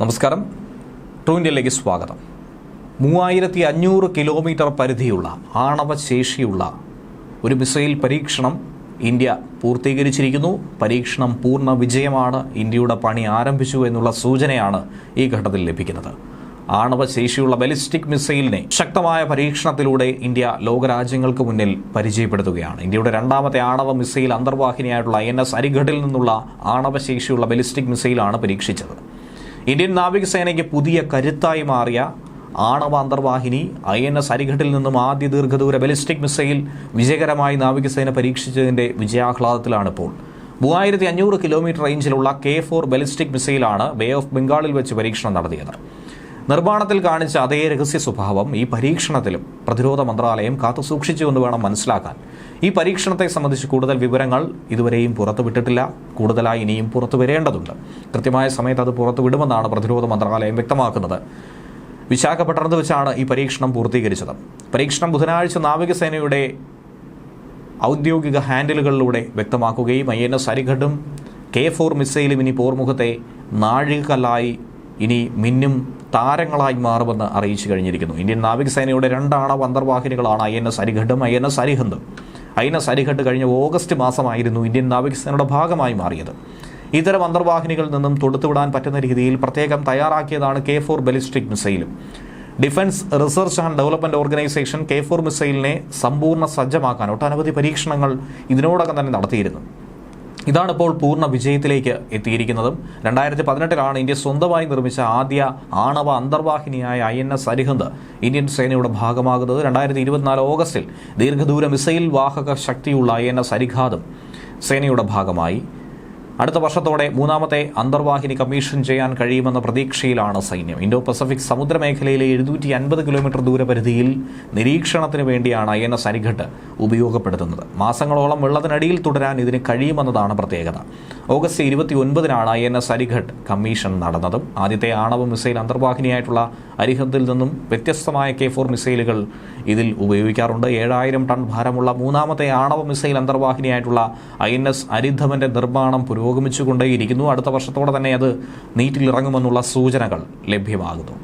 നമസ്കാരം. ട്രൂ ഇന്ത്യയിലേക്ക് സ്വാഗതം. മൂവായിരത്തി അഞ്ഞൂറ് കിലോമീറ്റർ പരിധിയുള്ള ആണവശേഷിയുള്ള ഒരു മിസൈൽ പരീക്ഷണം ഇന്ത്യ പൂർത്തീകരിച്ചിരിക്കുന്നു. പരീക്ഷണം പൂർണ വിജയമാണ് ഇന്ത്യയുടെ പണി ആരംഭിച്ചു എന്നുള്ള സൂചനയാണ് ഈ ഘട്ടത്തിൽ ലഭിക്കുന്നത്. ആണവശേഷിയുള്ള ബലിസ്റ്റിക് മിസൈലിനെ ശക്തമായ പരീക്ഷണത്തിലൂടെ ഇന്ത്യ ലോകരാജ്യങ്ങൾക്ക് മുന്നിൽ പരിചയപ്പെടുത്തുകയാണ്. ഇന്ത്യയുടെ രണ്ടാമത്തെ ആണവ മിസൈൽ അന്തർവാഹിനിയായിട്ടുള്ള എൻ എസ് അരിഘട്ടിൽ നിന്നുള്ള ആണവശേഷിയുള്ള ബലിസ്റ്റിക് മിസൈലാണ് പരീക്ഷിച്ചത്. ഇന്ത്യൻ നാവികസേനയ്ക്ക് പുതിയ കരുത്തായി മാറിയ ആണവ അന്തർവാഹിനി ഐ എൻ എസ് അരിഘട്ടിൽ നിന്നും ആദ്യ ദീർഘദൂര ബലിസ്റ്റിക് മിസൈൽ വിജയകരമായി നാവികസേന പരീക്ഷിച്ചതിന്റെ വിജയാഹ്ലാദത്തിലാണ് ഇപ്പോൾ മൂവായിരത്തി അഞ്ഞൂറ് കിലോമീറ്റർ റേഞ്ചിലുള്ള കെ ഫോർ ബലിസ്റ്റിക് മിസൈലാണ് ബേ ഓഫ് ബംഗാളിൽ വെച്ച് പരീക്ഷണം നടത്തിയത്. നിർമ്മാണത്തിൽ കാണിച്ച അതേ രഹസ്യ സ്വഭാവം ഈ പരീക്ഷണത്തിലും പ്രതിരോധ മന്ത്രാലയം കാത്തുസൂക്ഷിച്ചുവെന്ന് വേണം മനസ്സിലാക്കാൻ. ഈ പരീക്ഷണത്തെ സംബന്ധിച്ച് കൂടുതൽ വിവരങ്ങൾ ഇതുവരെയും പുറത്തുവിട്ടിട്ടില്ല കൂടുതലായി ഇനിയും പുറത്തു വരേണ്ടതുണ്ട്. കൃത്യമായ സമയത്ത് അത് പുറത്തുവിടുമെന്നാണ് പ്രതിരോധ മന്ത്രാലയം വ്യക്തമാക്കുന്നത്. വിശാഖപട്ടണത്ത് വെച്ചാണ് ഈ പരീക്ഷണം പൂർത്തീകരിച്ചത്. പരീക്ഷണം ബുധനാഴ്ച നാവികസേനയുടെ ഔദ്യോഗിക ഹാൻഡിലുകളിലൂടെ വ്യക്തമാക്കുകയും ഐ എൻ എസ് അരിഘട്ടും കെ ഫോർ മിസൈലും ഇനി പോർമുഖത്തെ നാഴികക്കല്ലായി ഇനി മിന്നും താരങ്ങളായി മാറുമെന്ന് അറിയിച്ചു കഴിഞ്ഞിരിക്കുന്നു. ഇന്ത്യൻ നാവികസേനയുടെ രണ്ട് ആണവ അന്തർവാഹിനികളാണ് ഐ എൻ എസ് അരിഘട്ടും ഐ എൻ എസ് അരിഹന്തും. ഐ എൻ എസ് അരിഘട്ട് കഴിഞ്ഞ ഓഗസ്റ്റ് മാസമായിരുന്നു ഇന്ത്യൻ നാവികസേനയുടെ ഭാഗമായി മാറിയത്. ഇത്തരം അന്തർവാഹിനികളിൽ നിന്നും തൊടുത്തുവിടാൻ പറ്റുന്ന രീതിയിൽ പ്രത്യേകം തയ്യാറാക്കിയതാണ് K four ballistic മിസൈലും. Defence research and development organisation K four മിസൈലിനെ സമ്പൂർണ സജ്ജമാക്കാൻ ഒട്ടനവധി പരീക്ഷണങ്ങൾ ഇതിനോടകം തന്നെ നടത്തിയിരുന്നു. ഇതാണിപ്പോൾ പൂർണ വിജയത്തിലേക്ക് എത്തിയിരിക്കുന്നതും. രണ്ടായിരത്തി പതിനെട്ടിലാണ് ഇന്ത്യ സ്വന്തമായി നിർമ്മിച്ച ആദ്യ ആണവ അന്തർവാഹിനിയായ I N S Arihant Indian സേനയുടെ ഭാഗമാകുന്നത്. രണ്ടായിരത്തി ഇരുപത്തിനാല് ഓഗസ്റ്റിൽ ദീർഘദൂര മിസൈൽ വാഹക ശക്തിയുള്ള ഐ എൻ എസ് അരിഘാതും സേനയുടെ ഭാഗമായി. അടുത്ത വർഷത്തോടെ മൂന്നാമത്തെ അന്തർവാഹിനി കമ്മീഷൻ ചെയ്യാൻ കഴിയുമെന്ന പ്രതീക്ഷയിലാണ് സൈന്യം. ഇൻഡോ പസഫിക് സമുദ്രമേഖലയിലെ എഴുന്നൂറ്റി അൻപത് കിലോമീറ്റർ ദൂരപരിധിയിൽ നിരീക്ഷണത്തിന് വേണ്ടിയാണ് ഐ എൻ എസ് അരിഘട്ട് ഉപയോഗപ്പെടുത്തുന്നത്. മാസങ്ങളോളം വെള്ളത്തിനടിയിൽ തുടരാൻ ഇതിന് കഴിയുമെന്നതാണ് പ്രത്യേകത. ഓഗസ്റ്റ് ഇരുപത്തി ഒൻപതിനാണ് I N S Arighaat commission നടന്നതും ആദ്യത്തെ ആണവ മിസൈൽ അന്തർവാഹിനിയായിട്ടുള്ള അരിഹത്തിൽ നിന്നും വ്യത്യസ്തമായ കെ ഫോർ മിസൈലുകൾ ഇതിൽ ഉപയോഗിക്കാറുണ്ട്. ഏഴായിരം ടൺ ഭാരമുള്ള മൂന്നാമത്തെ ആണവ മിസൈൽ അന്തർവാഹിനിയായിട്ടുള്ള ഐ എൻ എസ് അരിധമന്റെ നിർമ്മാണം പുരോഗമിച്ചുകൊണ്ടേയിരിക്കുന്നു. അടുത്ത വർഷത്തോടെ തന്നെ അത് നീറ്റിലിറങ്ങുമെന്നുള്ള സൂചനകൾ ലഭ്യമാകുന്നു.